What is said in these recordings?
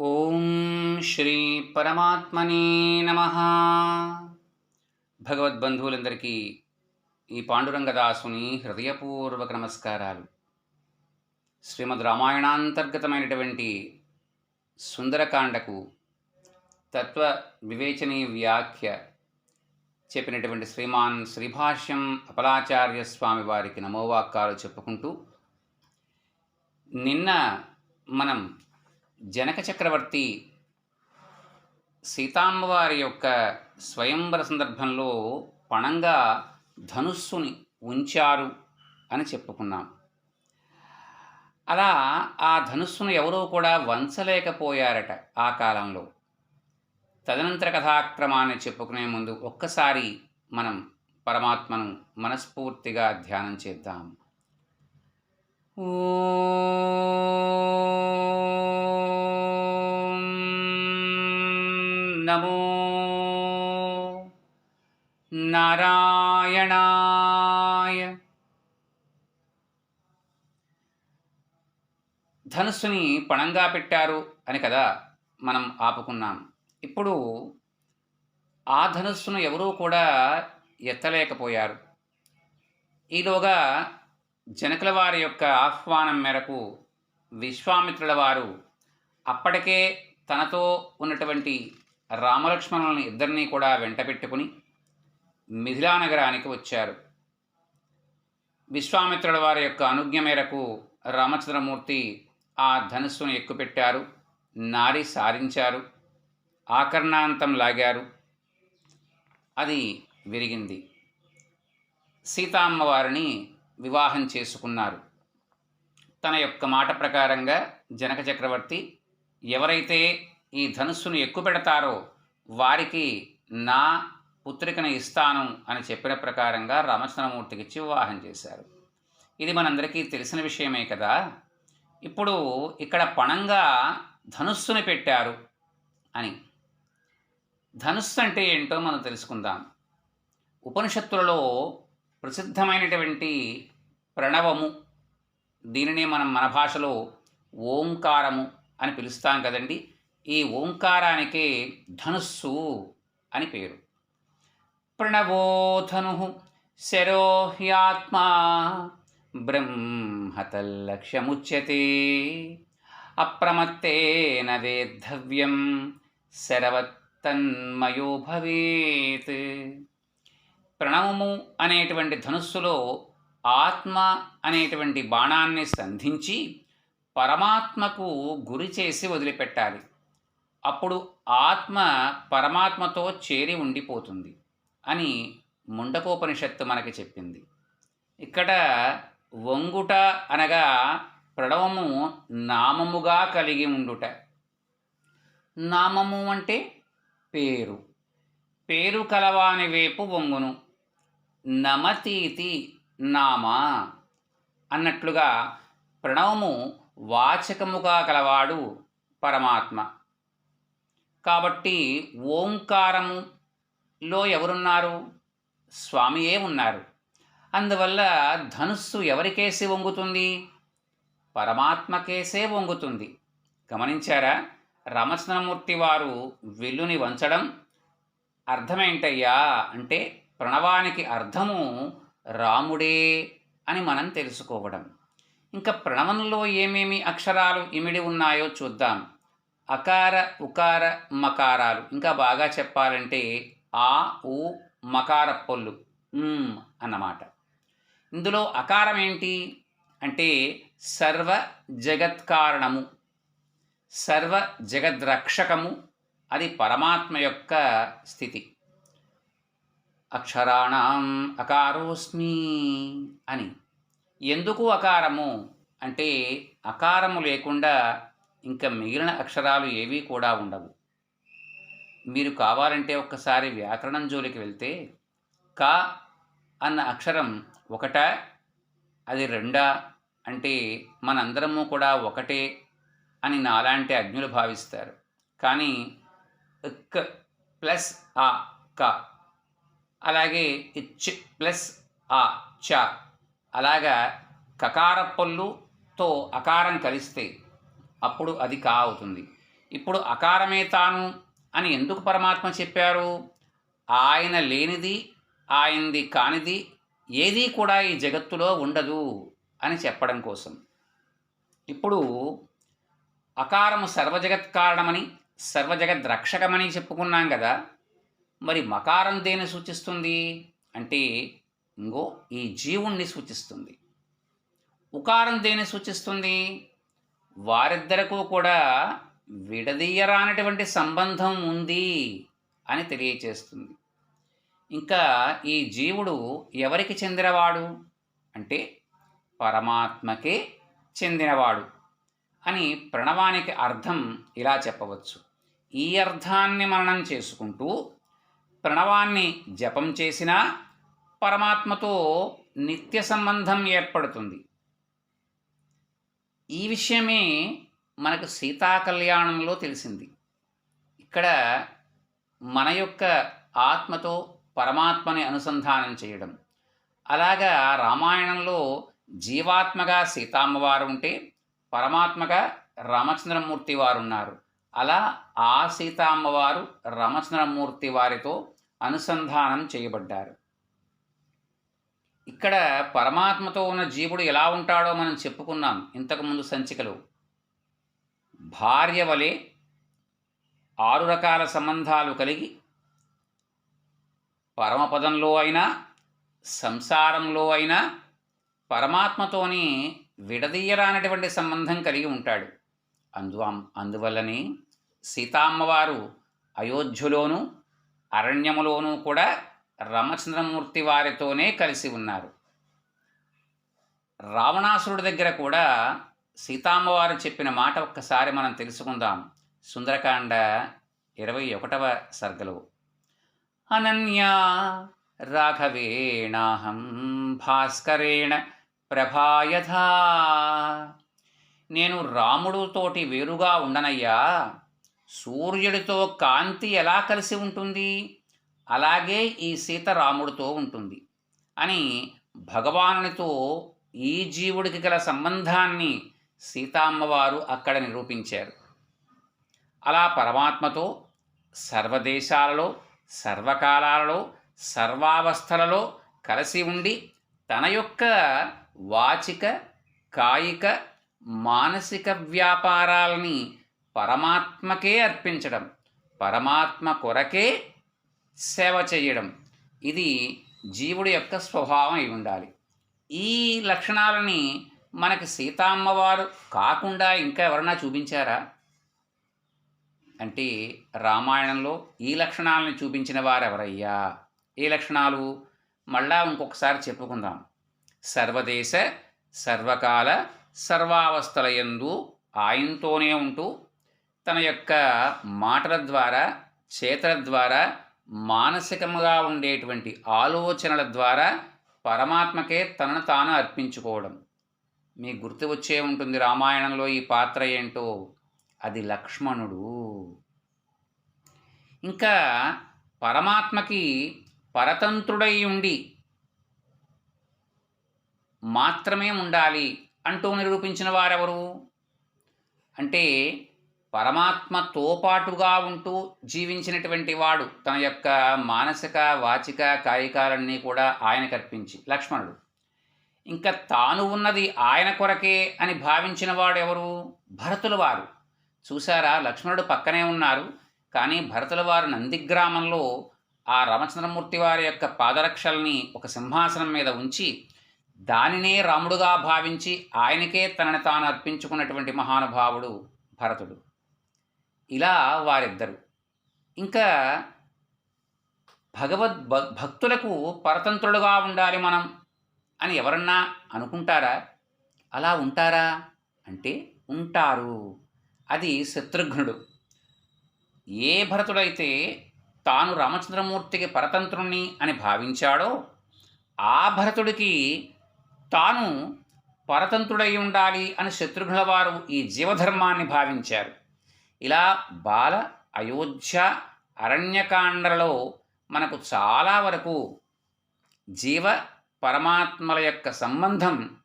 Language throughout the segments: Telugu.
ఓం శ్రీ పరమాత్మనే నమ. భగవద్బంధువులందరికీ ఈ పాండురంగదాసుని హృదయపూర్వక నమస్కారాలు. శ్రీమద్ రామాయణాంతర్గతమైనటువంటి సుందరకాండకు తత్వ వివేచనీ వ్యాఖ్య చెప్పినటువంటి శ్రీమాన్ శ్రీభాష్యం అపలాచార్య స్వామి వారికి నమోవాక్కాలు చెప్పుకుంటూ నిన్న మనం జనక చక్రవర్తి సీతామ్మవారి యొక్క స్వయంవర సందర్భంలో పణంగా ధనుస్సుని ఉంచారు అని చెప్పుకున్నాం. అలా ఆ ధనుస్సును ఎవరూ కూడా వంచలేకపోయారట ఆ కాలంలో. తదనంతర కథాక్రమాన్ని చెప్పుకునే ముందు ఒక్కసారి మనం పరమాత్మను మనస్ఫూర్తిగా ధ్యానం చేద్దాం. ఓ నారాయణాయ. ధనుస్సుని పణంగా పెట్టారు అని కదా మనం ఆపుకున్నాం. ఇప్పుడు ఆ ధనుస్సును ఎవరూ కూడా ఎత్తలేకపోయారు. ఈలోగా జనకుల వారి యొక్క ఆహ్వానం మేరకు విశ్వామిత్రుల వారు అప్పటికే తనతో ఉన్నటువంటి రామలక్ష్మణులను ఇద్దరినీ కూడా వెంటబెట్టుకుని మిథిలా నగరానికి వచ్చారు. విశ్వామిత్రుల వారి యొక్క అనుజ్ఞ మేరకు రామచంద్రమూర్తి ఆ ధనుస్సును ఎక్కుపెట్టారు నారి సారించారు ఆకర్ణాంతం లాగారు. అది విరిగింది. సీతామ్మవారిని వివాహం చేసుకున్నారు. తన యొక్క మాట ప్రకారంగా జనక చక్రవర్తి ఎవరైతే ఈ ధనుస్సును ఎక్కుపెడతారో వారికి నా పుత్రికను ఇస్తాను అని చెప్పిన ప్రకారంగా రామచంద్రమూర్తికి ఇచ్చి వివాహం చేశారు. ఇది మనందరికీ తెలిసిన విషయమే కదా. ఇప్పుడు ఇక్కడ పణంగా ధనుస్సుని పెట్టారు అని. ధనుస్సు అంటే ఏంటో మనం తెలుసుకుందాం. ఉపనిషత్తులలో ప్రసిద్ధమైనటువంటి ప్రణవము దీనిని మనం మన భాషలో ఓంకారము అని పిలుస్తాం కదండి. ఈ ఓంకారానికే ధనుస్సు అని పేరు. ప్రణవోధను శరో హ్యాత్మా బ్రహ్మతల్లక్ష్యముచ్యతే అప్రమత్తేన వేద్ధవ్యం శరవత్తన్మయో భవేత్. ప్రణవము అనేటువంటి ధనుస్సులో ఆత్మ అనేటువంటి బాణాన్ని సంధించి పరమాత్మకు గురి చేసి వదిలిపెట్టాలి. అప్పుడు ఆత్మ పరమాత్మతో చేరి ఉండిపోతుంది. అని ముండకోపనిషత్తు మనకి చెప్పింది. ఇక్కడ వంగుట అనగా ప్రణవము నామముగా కలిగి ఉండుట. నామము అంటే పేరు. పేరు కలవాని వైపు వంగును. నమతీతి నామ అన్నట్లుగా ప్రణవము వాచకముగా కలవాడు పరమాత్మ. కాబట్టి ఓంకారము లో ఎవరున్నారు? స్వామియే ఉన్నారు. అందువల్ల ధనుస్సు ఎవరికేసి వంగుతుంది? పరమాత్మకేసే వంగుతుంది. గమనించారా? రామచంద్రమూర్తి వారు వెల్లుని వంచడం అర్థమేంటయ్యా అంటే ప్రణవానికి అర్థము రాముడే అని మనం తెలుసుకోవడం. ఇంకా ప్రణవంలో ఏమేమి అక్షరాలు ఇమిడి ఉన్నాయో చూద్దాం. అకార ఉకార మకారాలు. ఇంకా బాగా చెప్పాలంటే ఆ ఉ మకార పొల్లు అన్నమాట. ఇందులో అకారం ఏంటి? అంటే సర్వ జగత్కారణము సర్వ జగద్రక్షకము అది పరమాత్మ యొక్క స్థితి. అక్షరాణం అకారోస్మి అని. ఎందుకు అకారము? అంటే అకారము లేకుండా ఇంకా మిగిలిన అక్షరాలు ఏవీ కూడా ఉండవు. మీరు కావాలంటే ఒక్కసారి వ్యాకరణం జోలికి వెళ్తే క అన్న అక్షరం ఒకట అది రెండా అంటే మనందరము కూడా ఒకటే అని నాలాంటి అజ్ఞులు భావిస్తారు. కానీ క్ ప్లస్ ఆ క అలాగే ఇచ్ ప్లస్ ఆ చ అలాగా కకార పళ్ళుతో అకారం కలిస్తే అప్పుడు అది కా అవుతుంది. ఇప్పుడు అకారమే తాను అని ఎందుకు పరమాత్మ చెప్పారు? ఆయన లేనిది ఆయనది కానిది ఏదీ కూడా ఈ జగత్తులో ఉండదు అని చెప్పడం కోసం. ఇప్పుడు అకారము సర్వజగత్ కారణమని సర్వజగత్ రక్షకమని చెప్పుకున్నాం కదా మరి మకారం దేని సూచిస్తుంది? అంటే ఇంగో ఈ జీవుణ్ణి సూచిస్తుంది. ఉకారం దేని సూచిస్తుంది? వారిద్దరకు కూడా విడదీయరానటువంటి సంబంధం ఉంది అని తెలియచేస్తుంది. ఇంకా ఈ జీవుడు ఎవరికి చెందినవాడు? అంటే పరమాత్మకే చెందినవాడు అని ప్రణవానికి అర్థం ఇలా చెప్పవచ్చు. ఈ అర్థాన్ని మననం చేసుకుంటూ ప్రణవాన్ని జపం చేసినా పరమాత్మతో నిత్య సంబంధం ఏర్పడుతుంది. ఈ విషయమే మనకు సీతా కళ్యాణంలో తెలిసింది. ఇక్కడ మన యొక్క ఆత్మతో పరమాత్మని అనుసంధానం చేయడం. అలాగా రామాయణంలో జీవాత్మగా సీతామ్మవారు ఉంటే పరమాత్మగా రామచంద్రమూర్తి వారు ఉన్నారు. అలా ఆ సీతామ్మవారు రామచంద్రమూర్తి వారితో అనుసంధానం చేయబడ్డారు. ఇక్కడ పరమాత్మతో ఉన్న జీవుడు ఎలా ఉంటాడో మనం చెప్పుకున్నాం ఇంతకుముందు సంచికలో. భార్య వలె ఆరు రకాల సంబంధాలు కలిగి పరమపదంలో అయినా సంసారంలో అయినా పరమాత్మతోని విడదీయరానటువంటి సంబంధం కలిగి ఉంటాడు. అందు అందువల్లనే సీతామ్మవారు అయోధ్యలోను అరణ్యములోనూ కూడా రామచంద్రమూర్తి వారితోనే కలిసి ఉన్నారు. రావణాసురుడి దగ్గర కూడా సీతామ్మవారు చెప్పిన మాట ఒక్కసారి మనం తెలుసుకుందాం. సుందరకాండ ఇరవై ఒకటవ సర్గలు. అనన్యా రాఘవేణాహం భాస్కరేణ ప్రభాయథా నేను రాముడుతోటి వేరుగా ఉండనయ్యా. సూర్యుడితో కాంతి ఎలా కలిసి ఉంటుంది? అలాగే ఈ సీత రాముడితో ఉంటుంది. అని భగవానునితో ఈ జీవుడికి గల సంబంధాన్ని సీతామ్మవారు అక్కడ నిరూపించారు. అలా పరమాత్మతో సర్వదేశాలలో సర్వకాలాలలో సర్వావస్థలలో కలిసి ఉండి తన యొక్క వాచిక కాయిక మానసిక వ్యాపారాలని పరమాత్మకే అర్పించడం పరమాత్మ కొరకే సేవ చేయడం ఇది జీవుడి యొక్క స్వభావం అయి ఉండాలి. ఈ లక్షణాలని మనకి సీతామ్మవారు కాకుండా ఇంకా ఎవరన్నా చూపించారా? అంటే రామాయణంలో ఈ లక్షణాలను చూపించిన వారు ఎవరయ్యా ఏ లక్షణాలు మళ్ళా ఇంకొకసారి చెప్పుకుందాం. సర్వదేశ సర్వకాల సర్వావస్థల యందు ఆయనతోనే ఉంటూ తన యొక్క మాటల ద్వారా చేతల ద్వారా మానసికంగా ఉండేటువంటి ఆలోచనల ద్వారా పరమాత్మకే తనను తాను అర్పించుకోవడం. మీకు గుర్తు వచ్చే ఉంటుంది రామాయణంలో ఈ పాత్ర ఏంటో. అది లక్ష్మణుడు. ఇంకా పరమాత్మకి పరతంత్రుడై ఉండి మాత్రమే ఉండాలి అంటూ నిరూపించిన వారెవరు? అంటే పరమాత్మతో పాటుగా ఉంటూ జీవించినటువంటి వాడు తన యొక్క మానసిక వాచిక కాయికాలన్నీ కూడా ఆయన కర్పించి లక్ష్మణుడు. ఇంకా తాను ఉన్నది ఆయన కొరకే అని భావించిన వాడెవరు? భరతుల వారు. చూసారా లక్ష్మణుడు పక్కనే ఉన్నారు. కానీ భరతుల వారు నందిగ్రామంలో ఆ రామచంద్రమూర్తి వారి యొక్క పాదరక్షల్ని ఒక సింహాసనం మీద ఉంచి దానినే రాముడుగా భావించి ఆయనకే తనని తాను అర్పించుకున్నటువంటి మహానుభావుడు భరతుడు. ఇలా వారిద్దరు. ఇంకా భగవద్ భక్తులకు పరతంత్రులుగా ఉండాలి మనం. అని ఎవరన్నా అనుకుంటారా? అలా ఉంటారా? అంటే ఉంటారు. అది శత్రుఘ్నుడు. ఏ భరతుడైతే తాను రామచంద్రమూర్తికి పరతంత్రుణ్ణి అని భావించాడో ఆ భరతుడికి తాను పరతంత్రుడై ఉండాలి అని శత్రుఘ్నుల వారు ఈ జీవధర్మాన్ని భావించారు. ఇలా బాల అయోధ్య అరణ్యకాండలలో మనకు చాలా వరకు జీవ పరమాత్మల యొక్క సంబంధం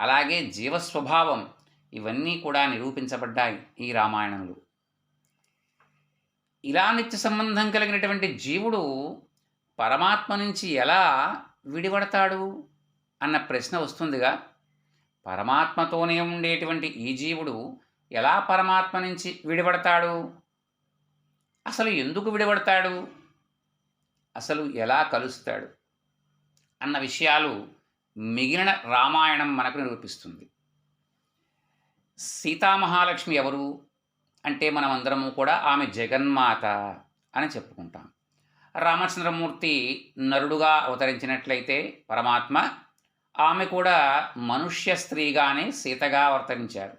అలాగే జీవస్వభావం ఇవన్నీ కూడా నిరూపించబడ్డాయి ఈ రామాయణంలో. ఇలా నిత్య సంబంధం కలిగినటువంటి జీవుడు పరమాత్మ నుంచి ఎలా విడిపడతాడు అన్న ప్రశ్న వస్తుందిగా. పరమాత్మతోనే ఉండేటువంటి ఈ జీవుడు ఎలా పరమాత్మ నుంచి విడిపడతాడు? అసలు ఎందుకు విడిపడతాడు? అసలు ఎలా కలుస్తాడు? అన్న విషయాలు మిగిలిన రామాయణం మనకు నిరూపిస్తుంది. సీతామహాలక్ష్మి ఎవరు? అంటే మనమందరము కూడా ఆమె జగన్మాత అని చెప్పుకుంటాం. రామచంద్రమూర్తి నరుడుగా అవతరించినట్లయితే పరమాత్మ ఆమె కూడా మనుష్య స్త్రీగానే సీతగా అవతరించారు.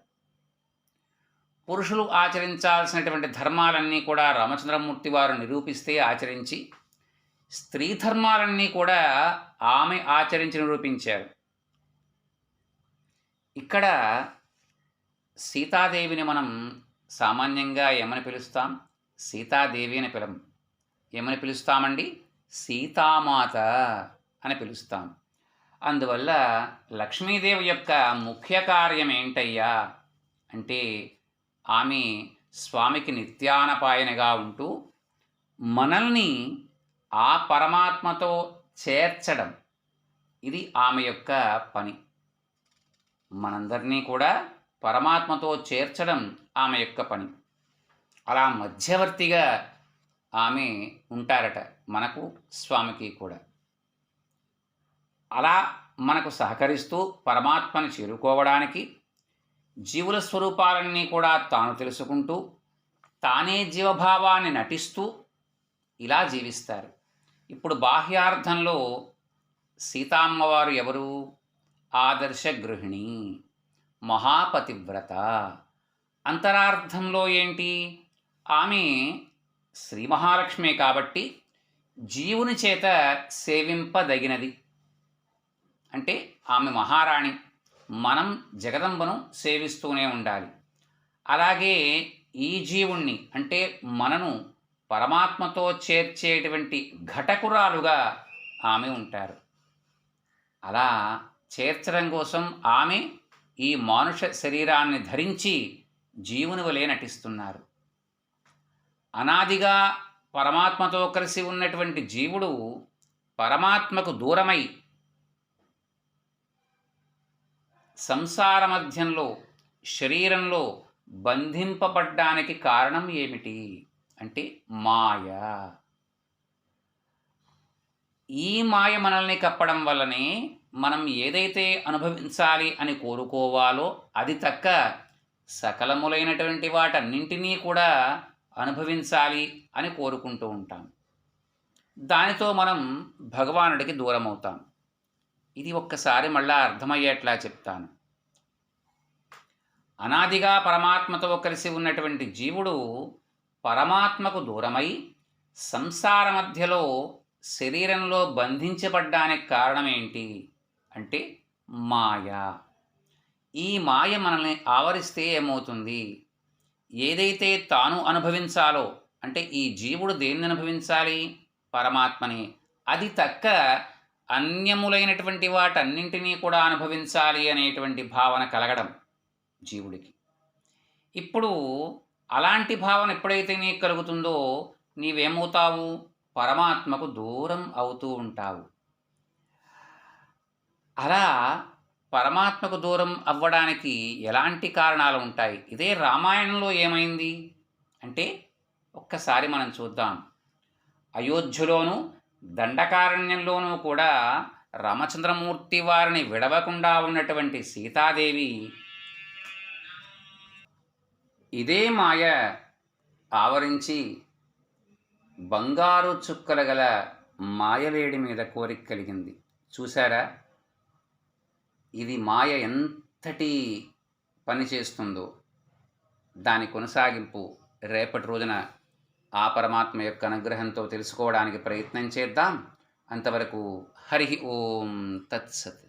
పురుషులు ఆచరించాల్సినటువంటి ధర్మాలన్నీ కూడా రామచంద్రమూర్తి వారు నిరూపిస్తే ఆచరించి స్త్రీ ధర్మాలన్నీ కూడా ఆమె ఆచరించి నిరూపించారు ఇక్కడ సీతాదేవిని మనం సామాన్యంగా ఏమని పిలుస్తాం? సీతాదేవి అని పిలం ఏమని పిలుస్తామండి? సీతామాత అని పిలుస్తాం. అందువల్ల లక్ష్మీదేవి యొక్క ముఖ్య కార్యం ఏంటయ్యా? అంటే ఆమె స్వామికి నిత్యానపాయనగా ఉంటూ మనల్ని ఆ పరమాత్మతో చేర్చడం. ఇది ఆమె యొక్క పని. మనందరినీ కూడా పరమాత్మతో చేర్చడం ఆమె యొక్క పని. అలా మధ్యవర్తిగా ఆమె ఉంటారట మనకు స్వామికి కూడా. అలా మనకు సహకరిస్తూ పరమాత్మని చేరుకోవడానికి జీవుల స్వరూపాలన్నీ కూడా తాను తెలుసుకుంటూ తానే జీవభావాన్ని నటిస్తూ ఇలా జీవిస్తారు. ఇప్పుడు బాహ్యార్థంలో సీతామ్మవారు ఎవరు? ఆదర్శ గృహిణి మహాపతివ్రత. అంతరార్థంలో ఏంటి? ఆమె శ్రీ మహాలక్ష్మి కాబట్టి జీవుని చేత సేవింపదగినది. అంటే ఆమె మహారాణి. మనం జగదంబను సేవిస్తూనే ఉండాలి. అలాగే ఈ జీవుణ్ణి అంటే మనను పరమాత్మతో చేర్చేటువంటి ఘటకురాలుగా ఆమె ఉంటారు. అలా చేర్చడం కోసం ఆమె ఈ మానుష శరీరాన్ని ధరించి జీవుని వలె నటిస్తున్నారు. అనాదిగా పరమాత్మతో కలిసి ఉన్నటువంటి జీవుడు పరమాత్మకు దూరమై సంసార మధ్యంలో శరీరంలో బంధింపబడ్డానికి కారణం ఏమిటి? అంటే మాయ. ఈ మాయ మనల్ని కప్పడం వల్లనే మనం ఏదైతే అనుభవించాలి అని కోరుకోవాలో అది తక్క సకలములైనటువంటి వాటన్నింటినీ కూడా అనుభవించాలి అని కోరుకుంటూ ఉంటాం. దానితో మనం భగవానుడికి దూరం అవుతాం ఇది ఒక్కసారి మళ్ళా అర్థమయ్యేట్లా చెప్తాను. అనాదిగా పరమాత్మతో కలిసి ఉన్నటువంటి జీవుడు పరమాత్మకు దూరమై సంసార మధ్యలో శరీరంలో బంధించబడ్డానికి కారణం ఏంటి? అంటే మాయ. ఈ మాయ మనల్ని ఆవరిస్తే ఏమవుతుంది? ఏదైతే తాను అనుభవించాలో అంటే ఈ జీవుడు దేన్ని అనుభవించాలి? పరమాత్మని. అది తక్క అన్యములైనటువంటి వాటన్నింటినీ కూడా అనుభవించాలి అనేటువంటి భావన కలగడం జీవుడికి. ఇప్పుడు అలాంటి భావన ఎప్పుడైతే నీకు కలుగుతుందో నీవేమవుతావు? పరమాత్మకు దూరం అవుతూ ఉంటావు. అలా పరమాత్మకు దూరం అవ్వడానికి ఎలాంటి కారణాలు ఉంటాయి? ఇదే రామాయణంలో ఏమైంది? అంటే ఒక్కసారి మనం చూద్దాం. అయోధ్యలోను దండకారణ్యంలోనూ కూడా రామచంద్రమూర్తి వారిని విడవకుండా ఉన్నటువంటి సీతాదేవి ఇదే మాయ ఆవరించి బంగారు చుక్కల గల మాయలేడి మీద కోరిక కలిగింది. చూసారా ఇది మాయ ఎంతటి పని చేస్తుందో. దాని కొనసాగింపు రేపటి రోజున ఆ పరమాత్మ యొక్క అనుగ్రహంతో తెలుసుకోవడానికి ప్రయత్నం చేద్దాం. అంతవరకు హరి ఓం తత్సత్.